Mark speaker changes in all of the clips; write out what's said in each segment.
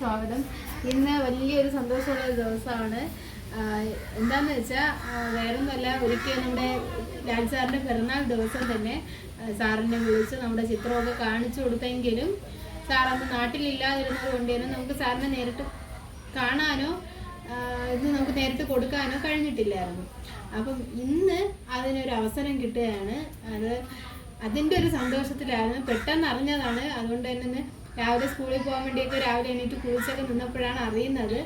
Speaker 1: സ്വാഗതം. ഇന്ന് വലിയൊരു സന്തോഷമുള്ള ഒരു ദിവസമാണ്. എന്താണെന്ന് വെച്ചാൽ വേറൊന്നുമല്ല ഒരിക്കൽ നമ്മുടെ ലാൽ സാറിന്റെ പിറന്നാൾ ദിവസം തന്നെ സാറിനെ വിളിച്ച് നമ്മുടെ ചിത്രമൊക്കെ കാണിച്ചു കൊടുത്തെങ്കിലും സാറന്ന് നാട്ടിലില്ലാതിരുന്നത് കൊണ്ട് തന്നെ നമുക്ക് സാറിനെ നേരിട്ട് കാണാനോ ഇന്ന് നമുക്ക് നേരിട്ട് കൊടുക്കാനോ കഴിഞ്ഞിട്ടില്ലായിരുന്നു. അപ്പം ഇന്ന് അതിനൊരു അവസരം കിട്ടുകയാണ്. അത് അതിന്റെ ഒരു സന്തോഷത്തിലായിരുന്നു. പെട്ടെന്ന് അറിഞ്ഞതാണ്. അതുകൊണ്ട് തന്നെ രാവിലെ സ്കൂളിൽ പോകാൻ വേണ്ടിയൊക്കെ രാവിലെ എണീറ്റ് കുളിച്ചൊക്കെ നിന്നപ്പോഴാണ് അറിയുന്നത്.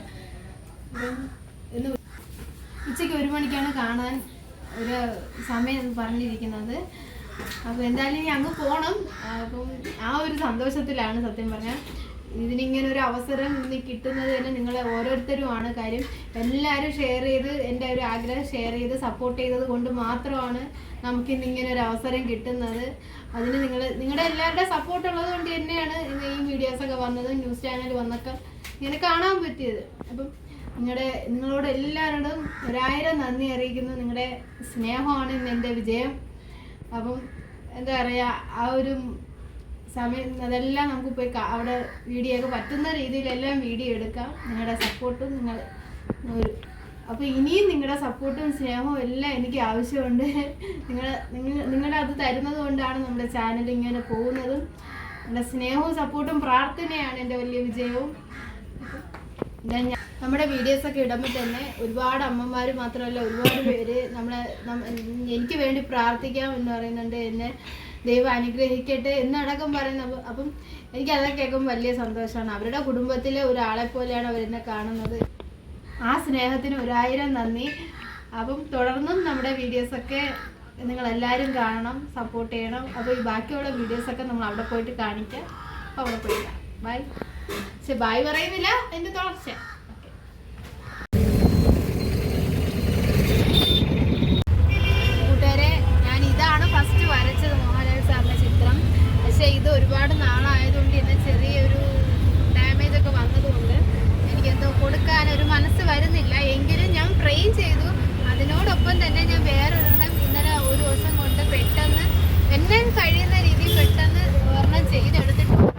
Speaker 1: ഉച്ചയ്ക്ക് ഒരു മണിക്കാണ് കാണാൻ ഒരു സമയം പറഞ്ഞിരിക്കുന്നത്. അപ്പോൾ എന്തായാലും ഇനി അങ്ങ് പോകണം അപ്പം ആ ഒരു സന്തോഷത്തിലാണ് സത്യം പറഞ്ഞാൽ. ഇതിനിങ്ങനെ ഒരു അവസരം കിട്ടുന്നത് തന്നെ നിങ്ങൾ ഓരോരുത്തരുമാണ്. കാര്യം എല്ലാവരും ഷെയർ ചെയ്ത് എന്റെ ഒരു ആഗ്രഹം ഷെയർ ചെയ്ത് സപ്പോർട്ട് ചെയ്തത് കൊണ്ട് മാത്രമാണ് നമുക്കിന്ന് ഇങ്ങനെ ഒരു അവസരം കിട്ടുന്നത്. അതിന് നിങ്ങൾ നിങ്ങളുടെ എല്ലാവരുടെ സപ്പോർട്ട് ഉള്ളത് കൊണ്ട് തന്നെയാണ് ഈ വീഡിയോസൊക്കെ വന്നത് ന്യൂസ് ചാനൽ വന്നൊക്കെ ഇങ്ങനെ കാണാൻ പറ്റിയത്. അപ്പം നിങ്ങളുടെ നിങ്ങളോട് എല്ലാവരോടും ഒരായിരം നന്ദി അറിയിക്കുന്നു. നിങ്ങളുടെ സ്നേഹമാണ് ഇന്ന് എന്റെ വിജയം. അപ്പം എന്താ പറയുക ആ ഒരു സമയം അതെല്ലാം നമുക്ക് പോയി അവിടെ വീഡിയോ ഒക്കെ പറ്റുന്ന രീതിയിലെല്ലാം വീഡിയോ എടുക്കാം. നിങ്ങളുടെ സപ്പോർട്ടും നിങ്ങൾ അപ്പോൾ ഇനിയും നിങ്ങളുടെ സപ്പോർട്ടും സ്നേഹവും എല്ലാം എനിക്ക് ആവശ്യമുണ്ട്. നിങ്ങൾ നിങ്ങൾ നിങ്ങളുടെ അത് തരുന്നത് കൊണ്ടാണ് നമ്മുടെ ചാനൽ ഇങ്ങനെ പോകുന്നതും. നിങ്ങളുടെ സ്നേഹവും സപ്പോർട്ടും പ്രാർത്ഥനയാണ് എന്റെ വലിയ വിജയവും. ഞാൻ നമ്മുടെ വീഡിയോസൊക്കെ ഇടുമ്പോൾ തന്നെ ഒരുപാട് അമ്മമാർ മാത്രമല്ല ഒരുപാട് പേര് നമ്മളെ നമ്മ- എനിക്ക് വേണ്ടി പ്രാർത്ഥിക്കാം എന്ന് പറയുന്നുണ്ട് എന്നെ. ദൈവം അനുഗ്രഹിക്കട്ടെ എന്നടക്കം പറയുന്നത് അപ്പം എനിക്ക് അതൊക്കെ കേൾക്കുമ്പോൾ വലിയ സന്തോഷമാണ്. അവരുടെ കുടുംബത്തിലെ ഒരാളെ പോലെയാണ് അവരെന്നെ കാണുന്നത്. ആ സ്നേഹത്തിന് ഒരായിരം നന്ദി. അപ്പം തുടർന്നും നമ്മുടെ വീഡിയോസൊക്കെ നിങ്ങൾ എല്ലാവരും കാണണം സപ്പോർട്ട് ചെയ്യണം. അപ്പോൾ ഈ ബാക്കിയുള്ള വീഡിയോസൊക്കെ നമ്മൾ അവിടെ പോയിട്ട് കാണിക്കാം. അപ്പോൾ അവിടെ പോയിട്ട് ബൈ പക്ഷെ ബൈ പറയുന്നില്ല. എന്റെ തുടർച്ച കൂട്ടുകാരെ ഞാൻ ഇതാണ് ഫസ്റ്റ് വരച്ചത് മോഹൻലാൽ സാറിന്റെ ചിത്രം പക്ഷേ ഇത് ഒരുപാട് നാളായതുകൊണ്ട് ഇതിന് ചെറിയൊരു ഡാമേജ് ഒക്കെ വന്നതുകൊണ്ട് എനിക്കെന്തോ കൊടുക്കാൻ ഒരു മനസ്സ് വരുന്നില്ല എങ്കിലും ഞാൻ ഫ്രെയിം ചെയ്തു അതിനോടൊപ്പം തന്നെ ഞാൻ വേറൊരെണ്ണം ഇന്നലെ ഒരു ദിവസം കൊണ്ട് പെട്ടെന്ന് എന്നെ കഴിയുന്ന രീതിയിൽ പെട്ടെന്ന് ഒരെണ്ണം ചെയ്തെടുത്തിട്ടുണ്ട്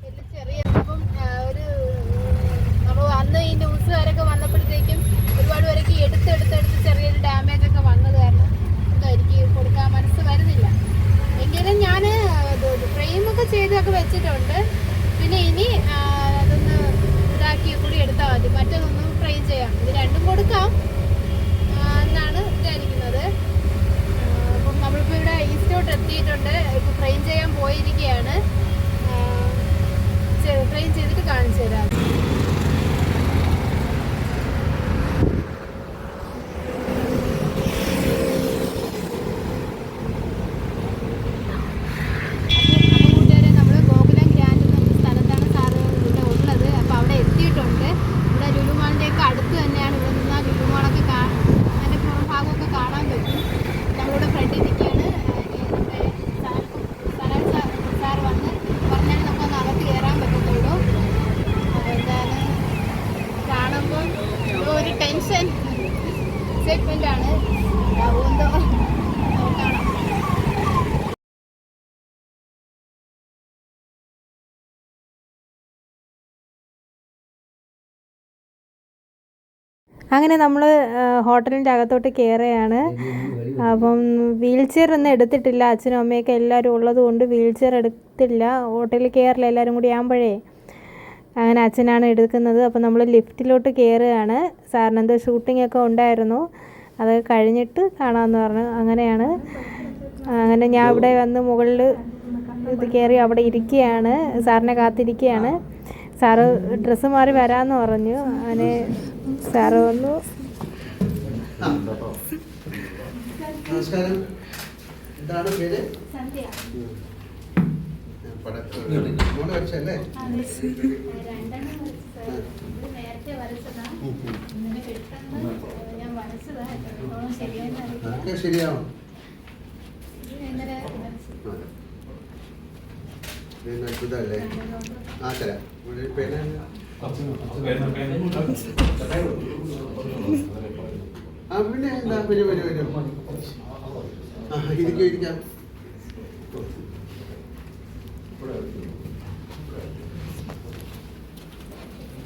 Speaker 1: ഇതിൽ ചെറിയ ഇപ്പം ആ, ഒരു അപ്പോൾ അന്ന് ഈ ന്യൂസുകാരൊക്കെ വന്നപ്പോഴത്തേക്കും ഒരുപാട് പേരൊക്കെ എടുത്തെടുത്തെടുത്ത് ചെറിയൊരു ഡാമേജ് ഒക്കെ വന്നത് കാരണം എന്തോ എനിക്ക് കൊടുക്കാൻ മനസ്സ് വരുന്നില്ല എങ്കിലും ഞാൻ ഫ്രെയിമൊക്കെ ചെയ്തൊക്കെ വെച്ചിട്ടുണ്ട്. പിന്നെ ഇനി അതൊന്ന് ഇതാക്കി കൂടി എടുത്താൽ മതി. മറ്റൊന്നും ഫ്രൈ ചെയ്യാം. ഇത് രണ്ടും കൊടുക്കാം. എന്നാണ് വിചാരിക്കുന്നത്. അപ്പം നമ്മളിപ്പോൾ ഇവിടെ ഈസ്റ്റോട്ട് എത്തിയിട്ടുണ്ട്. ഇപ്പോൾ ഫ്രൈ ചെയ്യാൻ പോയിരിക്കുകയാണ്. ട്രെയിൻ ചെയ്തിട്ട് കാണിച്ചു തരാം അപ്പോൾ കൂട്ടുകാരെ നമ്മൾ ഗോകുലം ഗ്രാൻഡ് എന്ന സ്ഥലത്താണ് സാറ് ഇവിടെ ഉള്ളത് അപ്പോൾ അവിടെ എത്തിയിട്ടുണ്ട് ഇവിടെ ലുലുമാളിന്റെയൊക്കെ അടുത്ത് തന്നെയാണ് ഇവിടെ നിന്നാൽ ലുലുമാളൊക്കെ കാ അതിന്റെ പുറം ഭാഗമൊക്കെ കാണാൻ പറ്റും നമ്മളിവിടെ ഫ്രണ്ടിൽ നിൽക്കുകയാണ് നമ്മുടെ സാർ സലാൽ സാർ സാർ വന്ന് പറഞ്ഞാൽ നമുക്കൊന്ന് അകത്ത് കയറാൻ പറ്റത്തുള്ളൂ അപ്പോൾ എന്താണ് കാണുമ്പോൾ ഒരു ടെൻഷൻ എക്സൈറ്റ്മെന്റ് ആണ്.
Speaker 2: അങ്ങനെ നമ്മൾ ഹോട്ടലിന്റെ അകത്തോട്ട് കയറുകയാണ് അപ്പം വീൽ ചെയർ ഒന്നും എടുത്തിട്ടില്ല. അച്ഛനും അമ്മയൊക്കെ എല്ലാവരും ഉള്ളതുകൊണ്ട് വീൽ ചെയർ എടുത്തില്ല. ഹോട്ടലിൽ കയറില്ല എല്ലാവരും കൂടി ആകുമ്പോഴേ അങ്ങനെ അച്ഛനാണ് എടുക്കുന്നത്. അപ്പോൾ നമ്മൾ ലിഫ്റ്റിലോട്ട് കയറുകയാണ്. സാറിന് എന്തോ ഷൂട്ടിംഗ് ഒക്കെ ഉണ്ടായിരുന്നു. അത് കഴിഞ്ഞിട്ട് കാണാമെന്ന് പറഞ്ഞു. അങ്ങനെയാണ്. അങ്ങനെ ഞാൻ ഇവിടെ വന്ന് മുകളിൽ ഇത് കയറി അവിടെ ഇരിക്കുകയാണ്. സാറിനെ കാത്തിരിക്കുകയാണ്. സാറ് ഡ്രസ്സ് മാറി വരാമെന്ന് പറഞ്ഞു. അങ്ങനെ സാറ് വന്നു.
Speaker 3: നമസ്കാരം. എന്താണ് പേര്?
Speaker 1: സന്ധ്യ.
Speaker 3: മോൾ വരച്ചല്ലേ
Speaker 1: രണ്ടെണ്ണം വരും വരും ആ വരച്ചതാ. ഇന്നലെ പെട്ടെന്ന് ഞാൻ വരച്ചതാ. എത്രത്തോളം ശരിയായെന്ന് അറിയില്ല.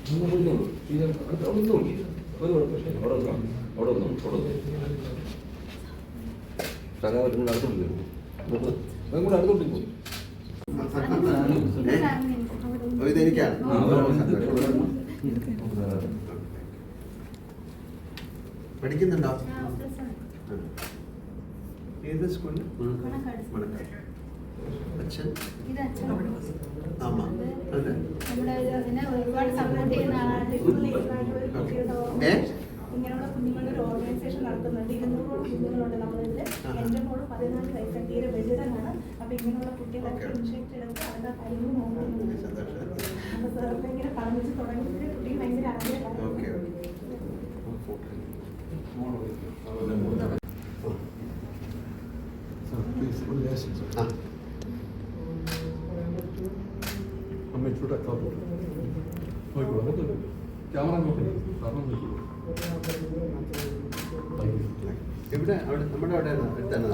Speaker 1: ഇത്
Speaker 3: ഇവിടെ അവിടെ ഒന്നും വരൂ ഇതെനിക്കാണ് പഠിക്കുന്നുണ്ടോ ഏത് സ്കൂളിൽ? മണക്കാട്. അച്ഛൻ? ആമാ. അതെ.
Speaker 4: നമ്മുടെ ഒരുപാട് സപ്പോർട്ട് ചെയ്യുന്ന ആളാണ്.
Speaker 3: ഏ?
Speaker 5: ഇങ്ങനെയുള്ള കുഞ്ഞുങ്ങളുടെ ഒരു ഓർഗനൈസേഷൻ നടത്തുന്നുണ്ട്. ഇരുന്നൂറോളം കുഞ്ഞുങ്ങളുണ്ട് നമ്മളിതിൽ. എന്റെ മോൾ പതിനാല് വയസ്സ് തീരെ വെളിയിലാണ് അപ്പോൾ ഇങ്ങനെയുള്ള കുട്ടികളൊക്കെ ഇൻഷേറ്റ് എടുത്ത് അവരുടെ കാര്യങ്ങൾ നോക്കുന്നുണ്ട് അപ്പോൾ സാറൊക്കെ ഇങ്ങനെ പറഞ്ഞ് തുടങ്ങിയതിൽ കുട്ടിക്ക് ഭയങ്കര ആഗ്രഹമാണ്.
Speaker 3: ഓക്കെ ആ എവിടെ? അവിടെ നമ്മുടെ അവിടെ അടുത്താണ്?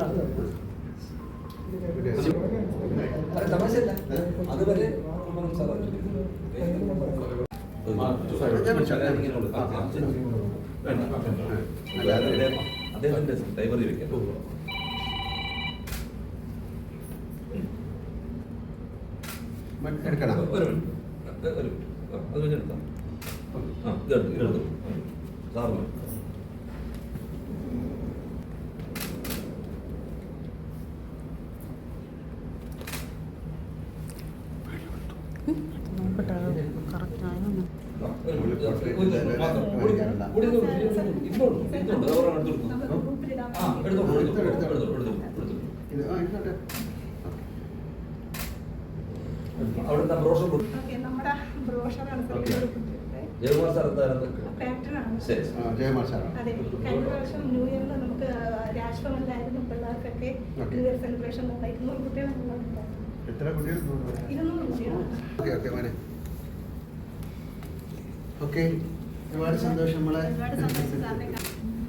Speaker 6: അതുവരെ അദ്ദേഹത്തിന്റെ ഡ്രൈവർ വെക്കാം
Speaker 3: എടുക്കണം
Speaker 6: ഒരു മിനിറ്റ് ഒരു അത് വെച്ചെടുക്കാം ആ ഇതെടുത്തു ഇതെടുത്തു സാറിന് ആ, ഒരു മിനിറ്റ്. ഒരു മിനിറ്റ് മാത്രം. കൂടി- കൂടി ഇരുന്നോളൂ, ഇരുന്നോളൂ, ഇരുന്നോളൂ. അത് ഒരെണ്ണം എടുത്തു കൊടുക്കൂ.
Speaker 5: നമുക്ക് ഗ്രൂപ്പിലിടാം
Speaker 6: ആ, എടുത്തോളൂ, എടുത്തോളൂ, എടുത്തോളൂ, എടുത്തോളൂ, എടുത്തോളൂ.
Speaker 3: ഇത് ആ ഇങ്ങോട്ട്
Speaker 6: അവിടുത്തെ ബ്രോഷർ
Speaker 5: നമ്മുടെ.
Speaker 6: ജയകുമാർ സാർ എന്തായിരുന്നു? ശരി
Speaker 5: അതെ കഴിഞ്ഞ പ്രാവശ്യം ന്യൂ നമുക്ക് രാഷ്ട്രമല്ലായിരുന്നു പിള്ളേർക്കൊക്കെ
Speaker 3: Okay.
Speaker 5: ന്യൂ ഇയർ സെലിബ്രേഷൻ
Speaker 3: എത്ര കുട്ടികൾ
Speaker 5: ഇരുന്നൂറ് കുട്ടികൾ
Speaker 3: ഓക്കെ ഓക്കെ മോനെ. ഓക്കെ ഒരുപാട് സന്തോഷം
Speaker 4: നമ്മളെ.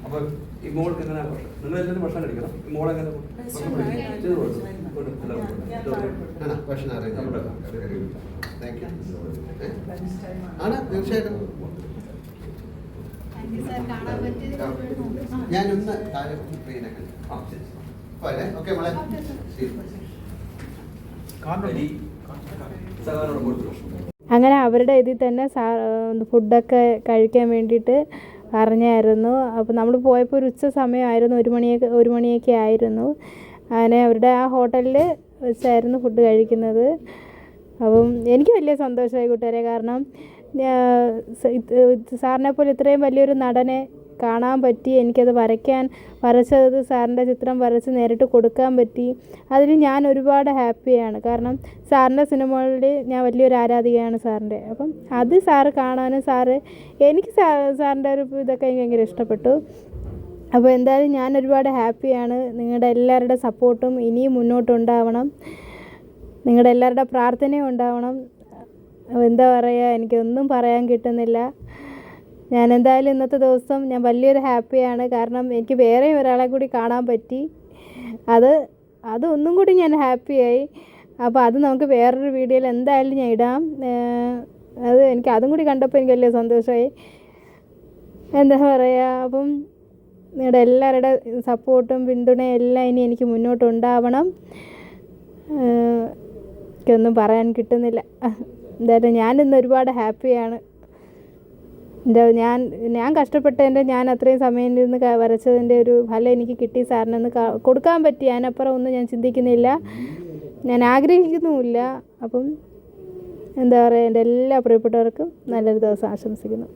Speaker 7: അപ്പൊ ഈ മോൾക്ക് എങ്ങനെ ഭക്ഷണം? നിങ്ങൾ എല്ലാവരും ഭക്ഷണം കഴിക്കണം? ഈ മോൾ
Speaker 1: അങ്ങനെ അവരുടെ ഇതിൽ തന്നെ ഫുഡൊക്കെ കഴിക്കാൻ വേണ്ടിയിട്ട് പറഞ്ഞായിരുന്നു. അപ്പോൾ നമ്മൾ പോയപ്പോൾ ഒരു ഉച്ച സമയമായിരുന്നു ഒരു മണിയൊക്കെ ഒരു മണിയൊക്കെ ആയിരുന്നു. അങ്ങനെ അവരുടെ ആ ഹോട്ടലിൽ വെച്ചായിരുന്നു ഫുഡ് കഴിക്കുന്നത്. അപ്പം എനിക്ക് വലിയ സന്തോഷമായി കൂട്ടുകാരെ. കാരണം സാറിനെ പോലെ ഇത്രയും വലിയൊരു നടനെ കാണാൻ പറ്റി എനിക്കത് വരയ്ക്കാൻ വരച്ചത് സാറിന്റെ ചിത്രം വരച്ച് നേരിട്ട് കൊടുക്കാൻ പറ്റി. അതിൽ ഞാൻ ഒരുപാട് ഹാപ്പിയാണ്. കാരണം സാറിന്റെ സിനിമകളിൽ ഞാൻ വലിയൊരു ആരാധികയാണ് സാറിന്റെ അപ്പം അത് സാറ് കാണാനും സാറ് എനിക്ക് സാറിന്റെ ഒരു ഇതൊക്കെ എനിക്ക് ഭയങ്കര ഇഷ്ടപ്പെട്ടു. അപ്പോൾ എന്തായാലും ഞാൻ ഒരുപാട് ഹാപ്പിയാണ്. നിങ്ങളുടെ എല്ലാവരുടെ സപ്പോർട്ടും ഇനിയും മുന്നോട്ടുണ്ടാവണം നിങ്ങളുടെ എല്ലാവരുടെ പ്രാർത്ഥനയും ഉണ്ടാവണം. എന്താ പറയുക എനിക്കൊന്നും പറയാൻ കിട്ടുന്നില്ല. ഞാൻ എന്തായാലും ഇന്നത്തെ ദിവസം ഞാൻ വലിയൊരു ഹാപ്പിയാണ്. കാരണം എനിക്ക് വേറെ ഒരാളെ കൂടി കാണാൻ പറ്റി. അത് അതൊന്നും കൂടി ഞാൻ ഹാപ്പിയായി. അപ്പോൾ അത് നമുക്ക് വേറൊരു വീഡിയോയിൽ എന്തായാലും ഞാൻ ഇടാം. അത് എനിക്ക് അതും കൂടി കണ്ടപ്പോൾ എനിക്ക് വലിയ സന്തോഷമായി. എന്താ പറയുക അപ്പം നിങ്ങളുടെ എല്ലാവരുടെ സപ്പോർട്ടും പിന്തുണയും എല്ലാം ഇനി എനിക്ക് മുന്നോട്ടുണ്ടാവണം. എനിക്കൊന്നും പറയാൻ കിട്ടുന്നില്ല. എന്തായാലും ഞാനിന്ന് ഒരുപാട് ഹാപ്പിയാണ്. എന്താ ഞാൻ ഞാൻ കഷ്ടപ്പെട്ടതിന്റെ ഞാൻ അത്രയും സമയം ഇരുന്ന് വരച്ചതിന്റെ ഒരു ഫലം എനിക്ക് കിട്ടി സാറിനൊന്ന് കൊടുക്കാൻ പറ്റി. അതിനപ്പുറം ഒന്നും ഞാൻ ചിന്തിക്കുന്നില്ല. ഞാൻ ആഗ്രഹിക്കുന്നുമില്ല. അപ്പം എന്താ പറയുക എന്റെ എല്ലാ പ്രിയപ്പെട്ടവർക്കും നല്ലൊരു ദിവസം ആശംസിക്കുന്നു.